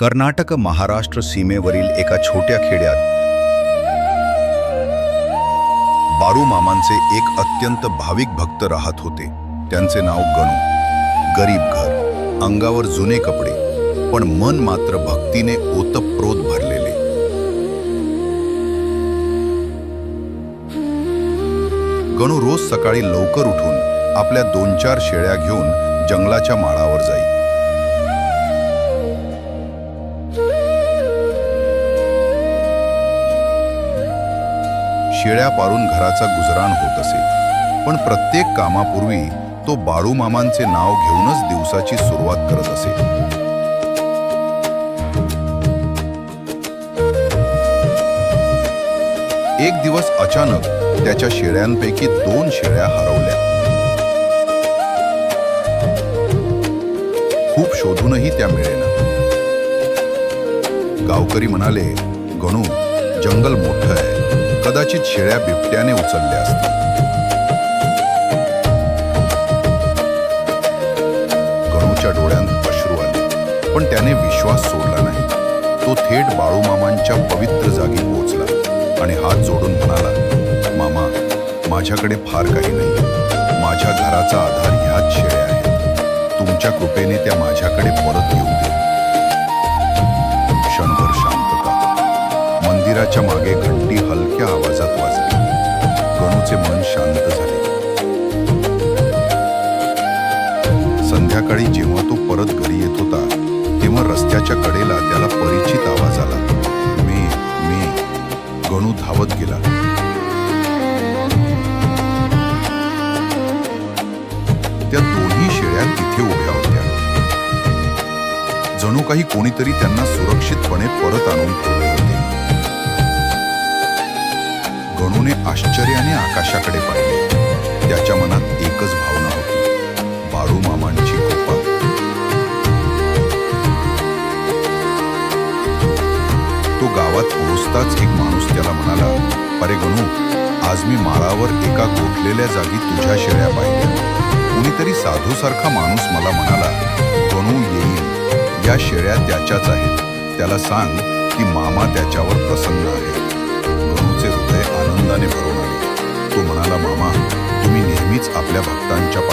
कर्नाटक महाराष्ट्र सीमेवरील एका छोट्या खेड्यात बारू मामांचे एक अत्यंत भाविक भक्त राहत होते. त्यांचे नाव गणू. गरीब घर. अंगावर जुने कपडे. पण मन मात्र भक्तीने ओतप्रोत भरलेले. गणू रोज सकाळी लवकर उठून आपल्या दोन चार शेळ्या घेऊन जंगलाच्या माळावर जाई. शेळ्या पारून घराचा गुजराण होत असे. पण प्रत्येक कामापूर्वी तो बाळू मामांचे नाव घेऊनच दिवसाची सुरुवात करत असे. एक दिवस अचानक त्याच्या शेळ्यांपैकी दोन शेळ्या हरवल्या. खूप शोधूनही त्या मिळेना. गावकरी म्हणाले गणू जंगल मोठं आहे. कदाचित शेळ्या बिबट्याने उचलल्या असतील. गणूच्या डोळ्यांत अश्रू आले. पण त्याने विश्वास सोडला नाही. तो थेट बाळूमामांच्या पवित्र जागी पोहोचला आणि हात जोडून म्हणाला मामा माझ्याकडे फार काही नाही. माझ्या घराचा आधार ह्याच शेळ्या आहेत. तुमच्या कृपेने त्या माझ्याकडे परत येऊ दे. मंदिराच्या मागे घंटी हलक्या आवाजात वाजली. गणूचे मन शांत झाले. संध्याकाळी जेव्हा तो परत घरी येत होता तेव्हा रस्त्याच्या कडेला त्याला परिचित आवाज आला. मे मे. गणू धावत गेला. त्या दोन्ही शेळ्या तिथे उभ्या होत्या. जणू काही कोणीतरी त्यांना सुरक्षितपणे परत आणून ठेवले. गणूने आश्चर्याने आकाशाकडे पाहिले. त्याच्या मनात एकच भावना होती. बाळू मामांची कृपा. तो गावात पोहोचताच एक माणूस त्याला म्हणाला अरे गणू आज मी माळावर एका गोठलेल्या जागी तुझ्या शेळ्या पाहिल्या. कुणीतरी साधूसारखा माणूस मला म्हणाला गणू येईल. या शेळ्या त्याच्याच आहेत. त्याला सांग की मामा त्याच्यावर भरून आले